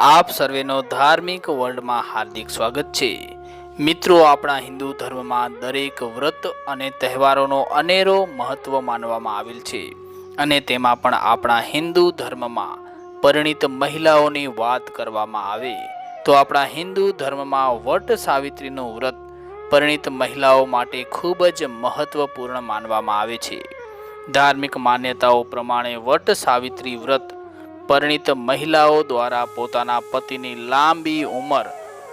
આપ સર્વેનો ધાર્મિક વર્લ્ડમાં હાર્દિક સ્વાગત છે. મિત્રો, આપણા હિન્દુ ધર્મમાં દરેક વ્રત અને તહેવારોનો અનેરો મહત્વ માનવામાં આવેલ છે અને તેમાં પણ આપણા હિન્દુ ધર્મમાં પરિણિત મહિલાઓની વાત કરવામાં આવે. તો આપણા હિન્દુ ધર્મમાં વટ સાવિત્રીનું વ્રત પરિણિત મહિલાઓ માટે ખૂબ જ મહત્વપૂર્ણ માનવામાં આવે છે. ધાર્મિક માન્યતાઓ પ્રમાણે વટ સાવિત્રી વ્રત પરિણિત મહિલાઓ દ્વારા પોતાના પતિની લાંબી ઉંમર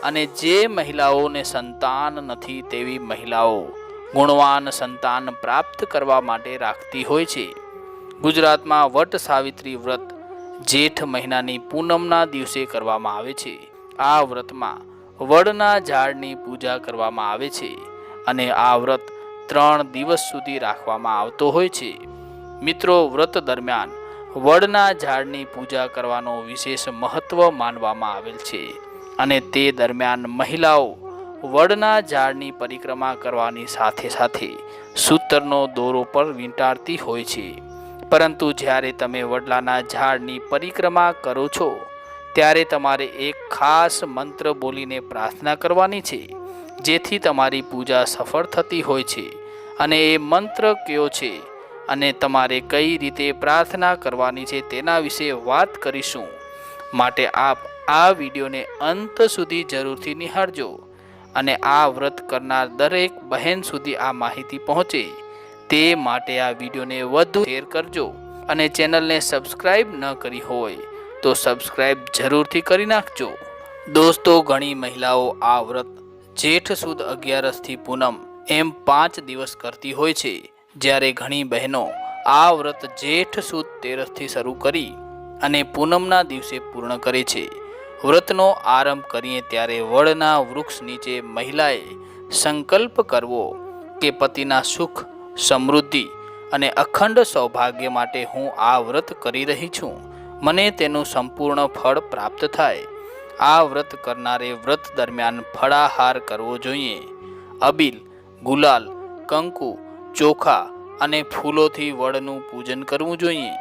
અને જે મહિલાઓને સંતાન નથી તેવી મહિલાઓ ગુણવાન સંતાન પ્રાપ્ત કરવા માટે રાખતી હોય છે. ગુજરાતમાં વટ સાવિત્રી વ્રત જેઠ મહિનાની પૂનમના દિવસે કરવામાં આવે છે. આ વ્રતમાં વડના ઝાડની પૂજા કરવામાં આવે છે અને આ વ્રત ત્રણ દિવસ સુધી રાખવામાં આવતો હોય છે. મિત્રો, વ્રત દરમિયાન વડના ઝાડની પૂજા કરવાનો વિશેષ મહત્વ માનવામાં આવેલ છે. અને તે દરમિયાન મહિલાઓ વડના ઝાડની પરિક્રમા કરવાની સાથે સાથે સૂતરનો દોરો પર વીંટાળતી હોય છે. પરંતુ જ્યારે તમે વડલાના ઝાડની પરિક્રમા કરો છો, ત્યારે તમારે એક ખાસ મંત્ર બોલીને પ્રાર્થના કરવાની છે, જેથી તમારી પૂજા સફળ થતી હોય છે. અને એ મંત્ર કયો છે? અને તમારે કઈ રીતે પ્રાર્થના કરવાની છે તેના વિશે વાત કરીશું. માટે આપ આ વિડીયોને અંત સુધી જરૂરથી નિહાળજો અને આ વ્રત કરનાર દરેક બહેન સુધી આ માહિતી પહોંચે. તે માટે આ વિડીયોને વધુ શેર કરજો અને ચેનલને સબસ્ક્રાઈબ ન કરી હોય તો સબસ્ક્રાઈબ જરૂરથી કરી નાખજો. દોસ્તો, ઘણી મહિલાઓ આ વ્રત જેઠ સુદ અગિયારસથી પૂનમ એમ પાંચ દિવસ કરતી હોય છે. જ્યારે ઘણી બહેનો આ વ્રત જેઠ સુદ તેરસથી શરૂ કરી અને પૂનમના દિવસે પૂર્ણ કરે છે. વ્રતનો આરંભ કરીએ ત્યારે વડના વૃક્ષ નીચે મહિલાએ સંકલ્પ કરવો કે પતિના સુખ, સમૃદ્ધિ અને અખંડ સૌભાગ્ય માટે હું આ વ્રત કરી રહી છું. મને તેનું સંપૂર્ણ ફળ પ્રાપ્ત થાય. આ વ્રત કરનારે વ્રત દરમિયાન ફળાહાર કરવો જોઈએ. અબીલ, ગુલાલ, કંકુ ચોખા અને ફૂલોથી વડનું પૂજન કરવું જોઈએ.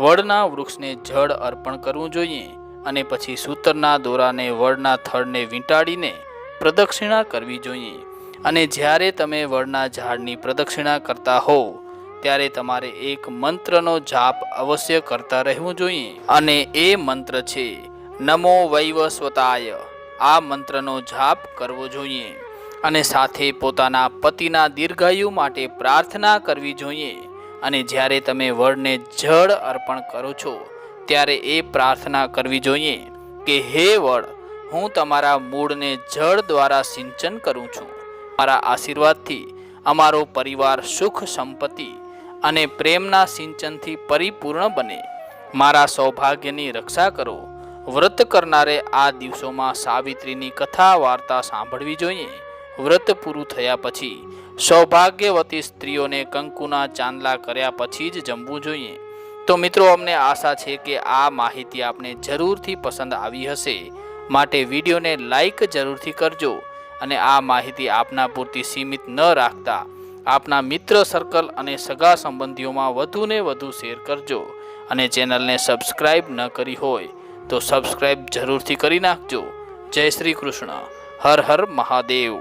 વડના વૃક્ષને જળ અર્પણ કરવું જોઈએ અને પછી સૂતરના દોરાને વડના થડને વીંટાડીને પ્રદક્ષિણા કરવી જોઈએ. અને જ્યારે તમે વડના ઝાડની પ્રદક્ષિણા કરતા હોવ, ત્યારે તમારે એક મંત્રનો જાપ અવશ્ય કરતા રહેવું જોઈએ. અને એ મંત્ર છે, નમો વૈવસ્વતાય આ મંત્રનો જાપ કરવો જોઈએ. અને સાથે પોતાના પતિના દીર્ઘાયુ માટે પ્રાર્થના કરવી જોઈએ. અને જ્યારે તમે વડને જળ અર્પણ કરો છો, ત્યારે એ પ્રાર્થના કરવી જોઈએ કે, હે વડ, હું તમારા મૂળને જળ દ્વારા સિંચન કરું છું. મારા આશીર્વાદથી અમારો પરિવાર સુખ સંપત્તિ અને પ્રેમના સિંચનથી પરિપૂર્ણ બને. મારા સૌભાગ્યની રક્ષા કરો. વ્રત કરનારે આ દિવસોમાં સાવિત્રીની કથા વાર્તા સાંભળવી જોઈએ. વ્રત પૂરું થયા પછી સૌભાગ્યવતી સ્ત્રીઓને કંકુના ચાંદલા કર્યા પછી જ જમવું જોઈએ. તો મિત્રો, અમને આશા છે કે આ માહિતી આપને જરૂરથી પસંદ આવી હશે. માટે વિડીયોને લાઈક જરૂરથી કરજો અને આ માહિતી આપના પૂરતી સીમિત ન રાખતા આપના મિત્ર સર્કલ અને સગા સંબંધીઓમાં વધુને વધુ શેર કરજો અને ચેનલને સબસ્ક્રાઈબ ન કરી હોય તો સબસ્ક્રાઈબ જરૂરથી કરી નાખજો. જય શ્રી કૃષ્ણ. હર હર મહાદેવ.